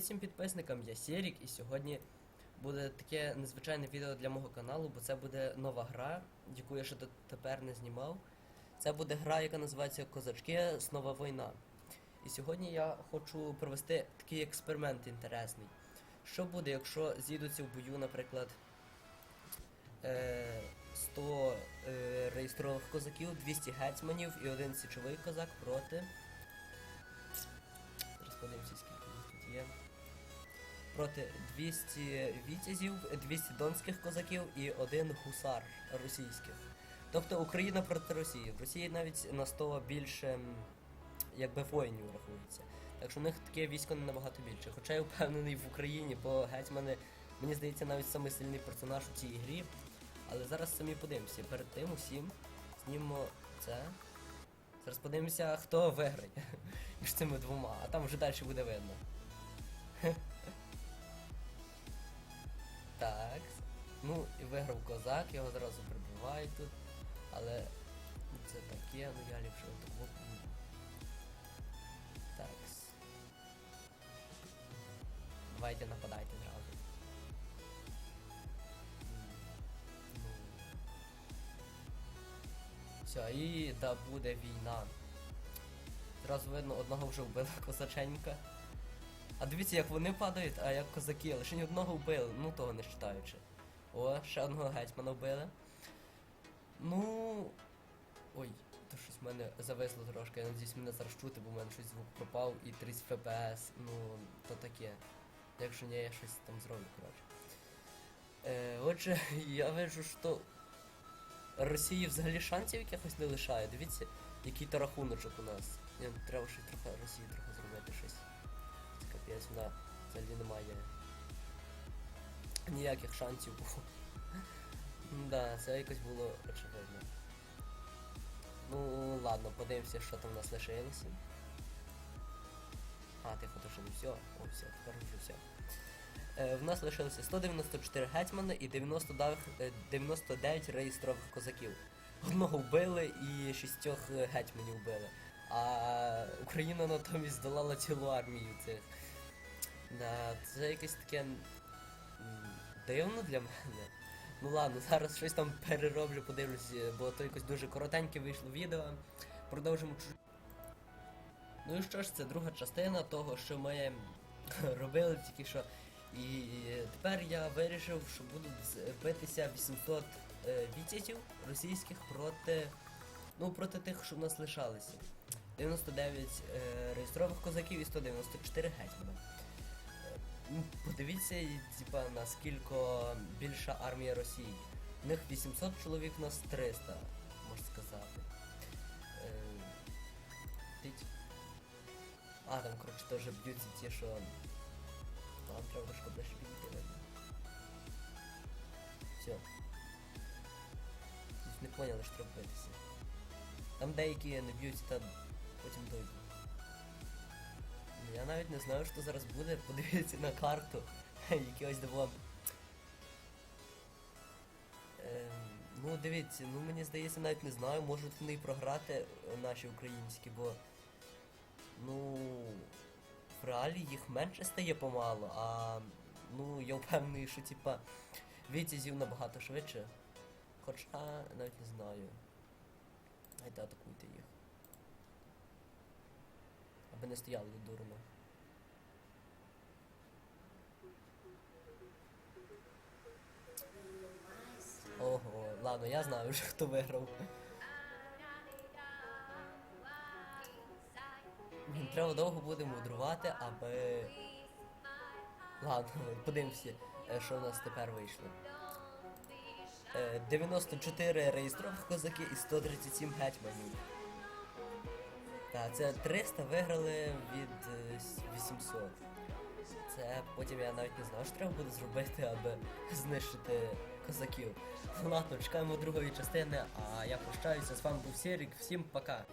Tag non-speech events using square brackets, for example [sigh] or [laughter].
підписникам, я Сєрік, і сьогодні буде таке незвичайне відео для мого каналу, бо це буде нова гра, яку я ще тепер не знімав. Це буде гра, яка називається Козачки Снова війна. І сьогодні я хочу провести такий експеримент інтересний. Що буде, якщо з'їдуться в бою, наприклад, е, 100 е, реєстрованих козаків, 200 гетьманів і один січовий козак проти. Проти 200 вітязів, 200 донських козаків і один гусар російських. Тобто Україна проти Росії. В Росії навіть на 100 більше якби воїнів рахується. Так що в них таке військо не набагато більше. Хоча я впевнений в Україні, бо гетьмани, мені здається, навіть самий сильний персонаж у цій грі. Але зараз самі подивимося. Перед тим усім знімемо це. Зараз подивимося, хто виграє [laughs] між цими двома, а там вже далі буде видно. Ну і виграв козак, його зразу прибивають тут. Але це таке, ну я ліпше отак. Так. Давайте нападайте зразу. Ну. Все, і да буде війна. Зразу видно, одного вже вбила [laughs] козаченька. А дивіться, як вони падають, а як козаки, лише ні одного вбили, ну того не вважаючи. О, ще одного гетьмана вбили. Ну. Ой, то щось в мене зависло трошки. Я надіюсь мене зараз чути, бо в мене щось звук пропав і 30 фпс. Ну, то таке. Якщо ні, я щось там зроблю, коротше. Е, отже, [laughs] я вижу, що Росії взагалі шансів якихось не лишає. Дивіться, який то рахуночок у нас. Ну, треба ще трохи Росії трохи зробити щось. Це капець, вона взагалі немає ніяких шансів. було. Да, це якось було очевидно. Ну, ладно, подивимося, що там у нас лишилося. А, тихо, то що все. О, все, тепер вже все. Е, в нас лишилося 194 гетьмани і 99, е, 99 реєстрових козаків. Одного вбили і шістьох е, гетьманів вбили. А Україна натомість здолала цілу армію цих. Да, це якесь таке дивно для мене. Ну ладно, зараз щось там перероблю, подивлюсь, е, бо то якось дуже коротеньке вийшло відео. Продовжимо чуть. Ну і що ж, це друга частина того, що ми [laughs] робили тільки що. І тепер я вирішив, що будуть битися 800 е, вітязів російських проти. Ну, проти тих, що в нас лишалися. 99 е, реєстрових козаків і 194 гетьмана. Ну, Подивіться, типа, наскільки більша армія Росії. У них 800 чоловік, у нас 300, можна сказати. Е. А, там, коротше, теж б'ються ті, що. Нам треба трошки ближче підійти, видно. Все. Тут не поняли, що треба. Там деякі не б'ються, та потім дойдуть. Навіть не знаю, що зараз буде. Подивіться на карту. [laughs] Якогось диво. Ем, ну дивіться, ну мені здається, навіть не знаю, можуть вони програти е, наші українські, бо ну в реалі їх менше стає помало, а ну я впевнений, що типа вітязів набагато швидше. Хоча навіть не знаю. Дайте атакуйте їх. Аби не стояли дурно. Ладно, я знаю вже хто виграв. Блін, треба довго буде мудрувати, аби. Ладно, подивимося, е, що у нас тепер вийшло. Е, 94 реєстрових козаки і 137 гетьманів. Так, це 300 виграли від е, 800. Це потім я навіть не знав, що треба буде зробити, аби знищити козаків. Ну Ладно, чекаємо другої частини, а я прощаюся. З вами був Сірік, всім пока.